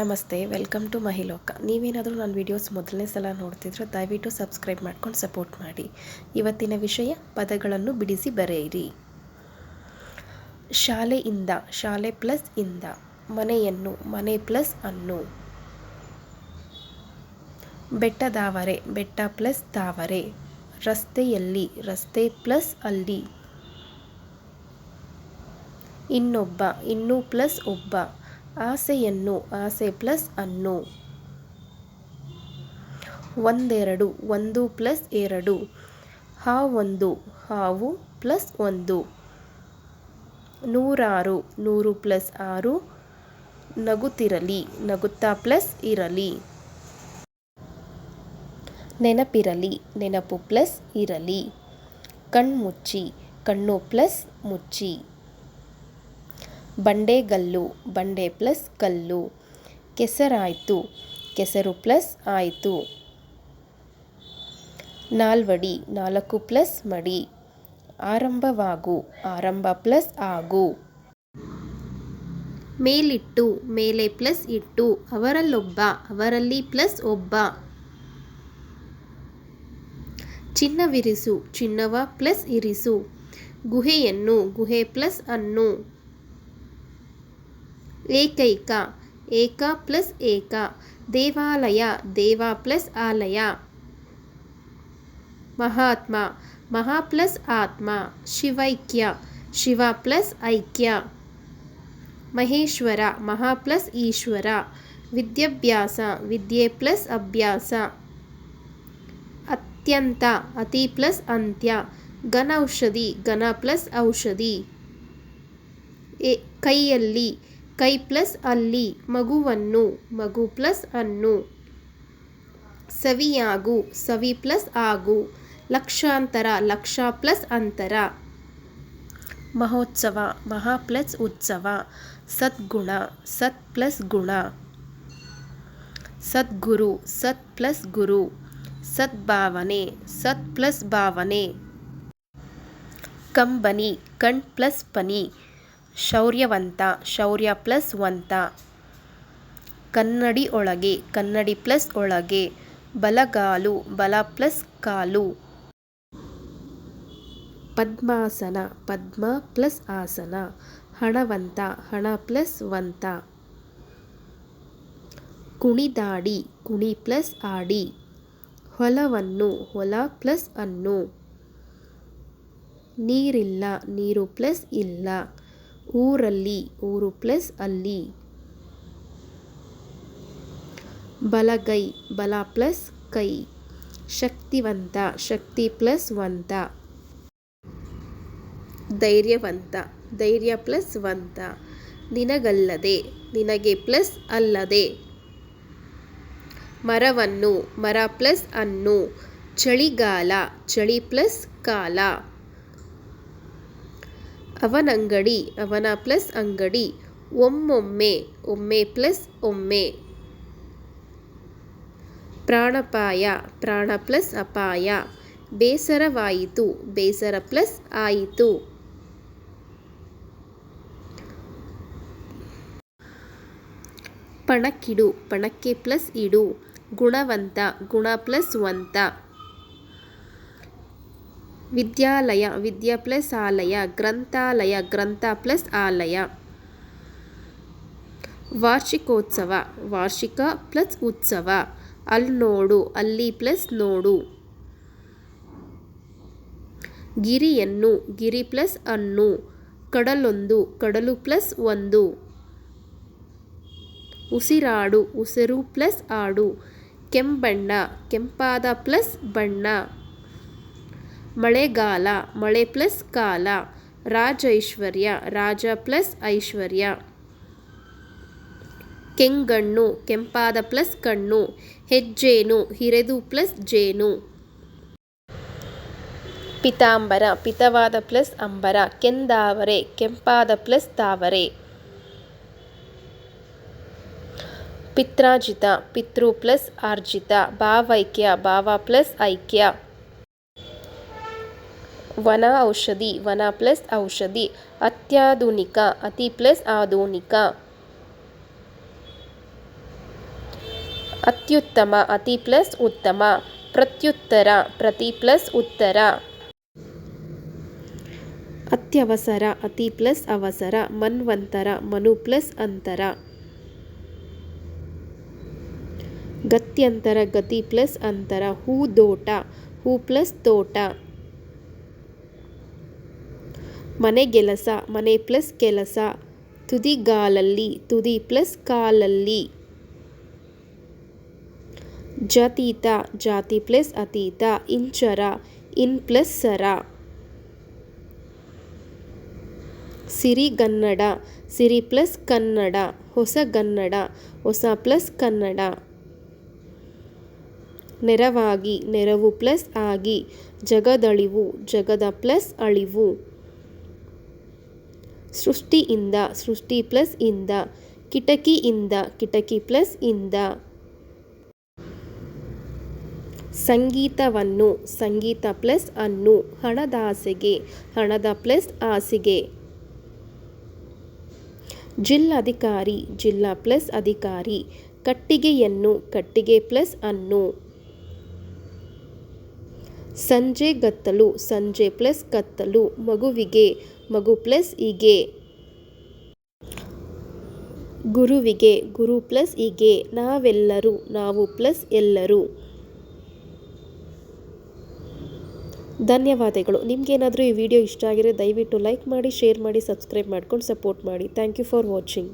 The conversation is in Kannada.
ನಮಸ್ತೆ ವೆಲ್ಕಮ್ ಟು ಮಹಿಲೋಕ ನೀವೇನಾದರೂ ನನ್ನ ವಿಡಿಯೋಸ್ ಮೊದಲನೇ ಸಲ ನೋಡ್ತಿದ್ರೆ ದಯವಿಟ್ಟು ಸಬ್ಸ್ಕ್ರೈಬ್ ಮಾಡ್ಕೊಂಡು ಸಪೋರ್ಟ್ ಮಾಡಿ. ಇವತ್ತಿನ ವಿಷಯ, ಪದಗಳನ್ನು ಬಿಡಿಸಿ ಬರೆಯಿರಿ. ಶಾಲೆಯಿಂದ ಶಾಲೆ ಪ್ಲಸ್ ಇಂದ, ಮನೆಯನ್ನು, ಮನೆ ಪ್ಲಸ್ ಅನ್ನು. ಬೆಟ್ಟದಾವರೆ ಬೆಟ್ಟ ಪ್ಲಸ್ ದಾವರೆ. ರಸ್ತೆಯಲ್ಲಿ, ರಸ್ತೆ ಪ್ಲಸ್ ಅಲ್ಲಿ. ಇನ್ನೊಬ್ಬ, ಇನ್ನೂ ಪ್ಲಸ್ ಒಬ್ಬ. ಆಸೆಯನ್ನು, ಆಸೆ ಪ್ಲಸ್ ಅನ್ನು. ಒಂದೆರಡು, ಒಂದು ಪ್ಲಸ್ ಎರಡು. ಹಾವೊಂದು, ಹಾವು ಪ್ಲಸ್ ಒಂದು. ನೂರಾರು, ನೂರು ಪ್ಲಸ್ ಆರು. ನಗುತ್ತಿರಲಿ, ನಗುತ್ತಾ ಪ್ಲಸ್ ಇರಲಿ. ನೆನಪಿರಲಿ, ನೆನಪು ಪ್ಲಸ್ ಇರಲಿ. ಕಣ್ಮುಚ್ಚಿ, ಕಣ್ಣು ಪ್ಲಸ್ ಮುಚ್ಚಿ. ಬಂಡೆಗಲ್ಲು ಬಂಡೆ ಪ್ಲಸ್ ಕಲ್ಲು. ಕೆಸರಾಯಿತು, ಕೆಸರು ಪ್ಲಸ್ ಆಯಿತು. ನಾಲ್ವಡಿ, ನಾಲ್ಕು ಪ್ಲಸ್ ಮಡಿ. ಆರಂಭವಾಗು, ಆರಂಭ ಪ್ಲಸ್ ಆಗು. ಮೇಲಿಟ್ಟು, ಮೇಲೆ ಪ್ಲಸ್ ಇಟ್ಟು, ಅವರಲ್ಲೊಬ್ಬ, ಅವರಲ್ಲಿ ಪ್ಲಸ್ ಒಬ್ಬ. ಚಿನ್ನವಿರಿಸು, ಚಿನ್ನವ ಪ್ಲಸ್ ಇರಿಸು. ಗುಹೆಯನ್ನು, ಗುಹೆ ಪ್ಲಸ್ ಅನ್ನು. ಏಕೈಕ, ಏಕ ಪ್ಲಸ್ ಏಕ, ದೇವಾಲಯ, ದೇವ ಪ್ಲಸ್ ಆಲಯ. ಮಹಾತ್ಮ, ಮಹಾ ಪ್ಲಸ್ ಆತ್ಮ, ಶಿವೈಕ್ಯ, ಶಿವ ಪ್ಲಸ್ ಐಕ್ಯ. ಮಹೇಶ್ವರ, ಮಹಾ ಪ್ಲಸ್ ಈಶ್ವರ, ವಿದ್ಯಾಭ್ಯಾಸ, ವಿದ್ಯೆ ಪ್ಲಸ್ ಅಭ್ಯಾಸ. ಅತ್ಯಂತ, ಅತಿ ಪ್ಲಸ್ ಅಂತ್ಯ ಘನೌಷಧಿ ಘನ ಪ್ಲಸ್ ಔಷಧಿ. ಕೈಯಲ್ಲಿ ಕೈ ಪ್ಲಸ್ ಅಲ್ಲಿ, ಮಗುವನ್ನು, ಮಗು ಪ್ಲಸ್ ಅನ್ನು. ಸವಿಯಾಗು, ಸವಿ ಪ್ಲಸ್ ಆಗು, ಲಕ್ಷಾಂತರ, ಲಕ್ಷ ಪ್ಲಸ್ ಅಂತರ. ಮಹೋತ್ಸವ, ಮಹಾ ಪ್ಲಸ್ ಉತ್ಸವ. ಸದ್ಗುಣ, ಸತ್ ಪ್ಲಸ್ ಗುಣ. ಸದ್ಗುರು, ಸತ್ ಪ್ಲಸ್ ಗುರು. ಸದ್ಭಾವನೆ, ಸತ್ ಪ್ಲಸ್ ಭಾವನೆ. ಕಂಬನಿ, ಕಣ್ ಪ್ಲಸ್ ಪನಿ. ಶೌರ್ಯವಂತ, ಶೌರ್ಯ ಪ್ಲಸ್ ವಂತ. ಕನ್ನಡಿ ಒಳಗೆ, ಕನ್ನಡಿ ಪ್ಲಸ್ ಒಳಗೆ, ಬಲಗಾಲು, ಬಲ ಪ್ಲಸ್ ಕಾಲು. ಪದ್ಮಾಸನ, ಪದ್ಮ ಪ್ಲಸ್ ಆಸನ. ಹಣವಂತ, ಹಣ ಪ್ಲಸ್ ವಂತ. ಕುಣಿದಾಡಿ, ಕುಣಿ ಪ್ಲಸ್ ಆಡಿ. ಹೊಲವನ್ನು, ಹೊಲ ಪ್ಲಸ್ ಅನ್ನು. ನೀರಿಲ್ಲ, ನೀರು ಪ್ಲಸ್ ಇಲ್ಲ. ಊರಲ್ಲಿ, ಊರು ಪ್ಲಸ್ ಅಲ್ಲಿ. ಬಲಗೈ, ಬಲ ಪ್ಲಸ್ ಕೈ. ಶಕ್ತಿವಂತ, ಶಕ್ತಿ ಪ್ಲಸ್ ವಂತ. ಧೈರ್ಯವಂತ, ಧೈರ್ಯ ಪ್ಲಸ್ ವಂತ. ನಿನಗಲ್ಲದೆ, ನಿನಗೆ ಪ್ಲಸ್ ಅಲ್ಲದೆ. ಮರವನ್ನು, ಮರ ಪ್ಲಸ್ ಅನ್ನು. ಚಳಿಗಾಲ, ಚಳಿ ಪ್ಲಸ್ ಕಾಲ. ಅವನಂಗಡಿ ಅವನ ಪ್ಲಸ್ ಅಂಗಡಿ, ಒಮ್ಮೊಮ್ಮೆ, ಒಮ್ಮೆ ಪ್ಲಸ್ ಒಮ್ಮೆ. ಪ್ರಾಣಪಾಯ, ಪ್ರಾಣ ಪ್ಲಸ್ ಅಪಾಯ. ಬೇಸರವಾಯಿತು, ಬೇಸರ ಪ್ಲಸ್ ಆಯಿತು. ಪಣಕ್ಕಿಡು, ಪಣಕ್ಕೆ ಪ್ಲಸ್ ಇಡು. ಗುಣವಂತ, ಗುಣ ಪ್ಲಸ್ ವಂತ. ವಿದ್ಯಾಲಯ, ವಿದ್ಯಾ ಪ್ಲಸ್ ಆಲಯ, ಗ್ರಂಥಾಲಯ, ಗ್ರಂಥ ಪ್ಲಸ್ ಆಲಯ. ವಾರ್ಷಿಕೋತ್ಸವ, ವಾರ್ಷಿಕ ಪ್ಲಸ್ ಉತ್ಸವ. ಅಲ್ಲಿ ನೋಡು, ಅಲ್ಲಿ ಪ್ಲಸ್ ನೋಡು. ಗಿರಿಯನ್ನು, ಗಿರಿ ಪ್ಲಸ್ ಅನ್ನು. ಕಡಲೊಂದು, ಕಡಲು ಪ್ಲಸ್ ಒಂದು. ಉಸಿರಾಡು, ಉಸಿರು ಪ್ಲಸ್ ಆಡು. ಕೆಂಬಣ್ಣ, ಕೆಂಪಾದ ಪ್ಲಸ್ ಬಣ್ಣ. ಮಳೆಗಾಲ, ಮಳೆ ಪ್ಲಸ್ ಕಾಲ, ರಾಜೈಶ್ವರ್ಯ, ರಾಜ ಪ್ಲಸ್ ಐಶ್ವರ್ಯ. ಕೆಂಗಣ್ಣು, ಕೆಂಪಾದ ಪ್ಲಸ್ ಕಣ್ಣು, ಹೆಜ್ಜೇನು, ಹಿರೆದು ಪ್ಲಸ್ ಜೇನು. ಪಿತಾಂಬರ, ಪಿತವಾದ ಪ್ಲಸ್ ಅಂಬರ, ಕೆಂದಾವರೆ, ಕೆಂಪಾದ ಪ್ಲಸ್ ತಾವರೆ. ಪಿತ್ರಾಜಿತ ಪಿತೃ ಪ್ಲಸ್ ಆರ್ಜಿತ, ಭಾವೈಕ್ಯ, ಭಾವ ಪ್ಲಸ್ ಐಕ್ಯ. ವನ ಔಷಧಿ, ವನ ಪ್ಲಸ್ ಔಷಧಿ, ಅತ್ಯಾಧುನಿಕ, ಅತಿ ಪ್ಲಸ್ ಆಧುನಿಕ. ಅತ್ಯುತ್ತಮ, ಅತಿ ಪ್ಲಸ್ ಉತ್ತಮ. ಪ್ರತ್ಯುತ್ತರ, ಪ್ರತಿ ಪ್ಲಸ್ ಉತ್ತರ. ಅತ್ಯವಸರ, ಅತಿ ಪ್ಲಸ್ ಅವಸರ. ಮನ್ವಂತರ, ಮನು ಪ್ಲಸ್ ಅಂತರ. ಗತ್ಯಂತರ, ಗತಿ ಪ್ಲಸ್ ಅಂತರ. ಹೂದೋಟ ಹೂ ಪ್ಲಸ್ ತೋಟ. ಮನೆಗೆಲಸ ಮನೆ ಪ್ಲಸ್ ಕೆಲಸ ತುದಿಗಾಲಲ್ಲಿ ತುದಿ ಪ್ಲಸ್ ಕಾಲಲ್ಲಿ. ಜತೀತ, ಜಾತಿ ಪ್ಲಸ್ ಅತೀತ, ಇಂಚರ, ಇನ್ ಪ್ಲಸ್ ಸರ. ಸಿರಿಗನ್ನಡ ಸಿರಿ ಪ್ಲಸ್ ಕನ್ನಡ ಹೊಸಗನ್ನಡ ಹೊಸ ಪ್ಲಸ್ ಕನ್ನಡ. ನೆರವಾಗಿ, ನೆರವು ಪ್ಲಸ್ ಆಗಿ, ಜಗದಳಿವು, ಜಗದ ಪ್ಲಸ್ ಅಳಿವು. ಸೃಷ್ಟಿಯಿಂದ, ಸೃಷ್ಟಿ ಪ್ಲಸ್ ಇಂದ ಕಿಟಕಿಯಿಂದ ಕಿಟಕಿ ಪ್ಲಸ್ ಇಂದ. ಸಂಗೀತವನ್ನು, ಸಂಗೀತ ಪ್ಲಸ್ ಅನ್ನು, ಹಣದಾಸೆಗೆ, ಹಣದ ಪ್ಲಸ್ ಆಸೆಗೆ ಜಿಲ್ಲಾಧಿಕಾರಿ, ಜಿಲ್ಲಾ ಪ್ಲಸ್ ಅಧಿಕಾರಿ, ಕಟ್ಟಿಗೆಯನ್ನು, ಕಟ್ಟಿಗೆ ಪ್ಲಸ್ ಅನ್ನು. ಸಂಜೆ ಗತ್ತಲು, ಸಂಜೆ ಪ್ಲಸ್ ಕತ್ತಲು, ಮಗುವಿಗೆ, ಮಗು ಪ್ಲಸ್ ಹೀಗೆ. ಗುರುವಿಗೆ, ಗುರು ಪ್ಲಸ್ ಹೀಗೆ, ನಾವೆಲ್ಲರೂ, ನಾವು ಪ್ಲಸ್ ಎಲ್ಲರೂ. ಧನ್ಯವಾದಗಳು. ನಿಮಗೇನಾದರೂ ಈ ವಿಡಿಯೋ ಇಷ್ಟ ಆಗಿದ್ರೆ ದಯವಿಟ್ಟು ಲೈಕ್ ಮಾಡಿ, ಶೇರ್ ಮಾಡಿ, ಸಬ್ಸ್ಕ್ರೈಬ್ ಮಾಡ್ಕೊಂಡು ಸಪೋರ್ಟ್ ಮಾಡಿ. Thank you for watching.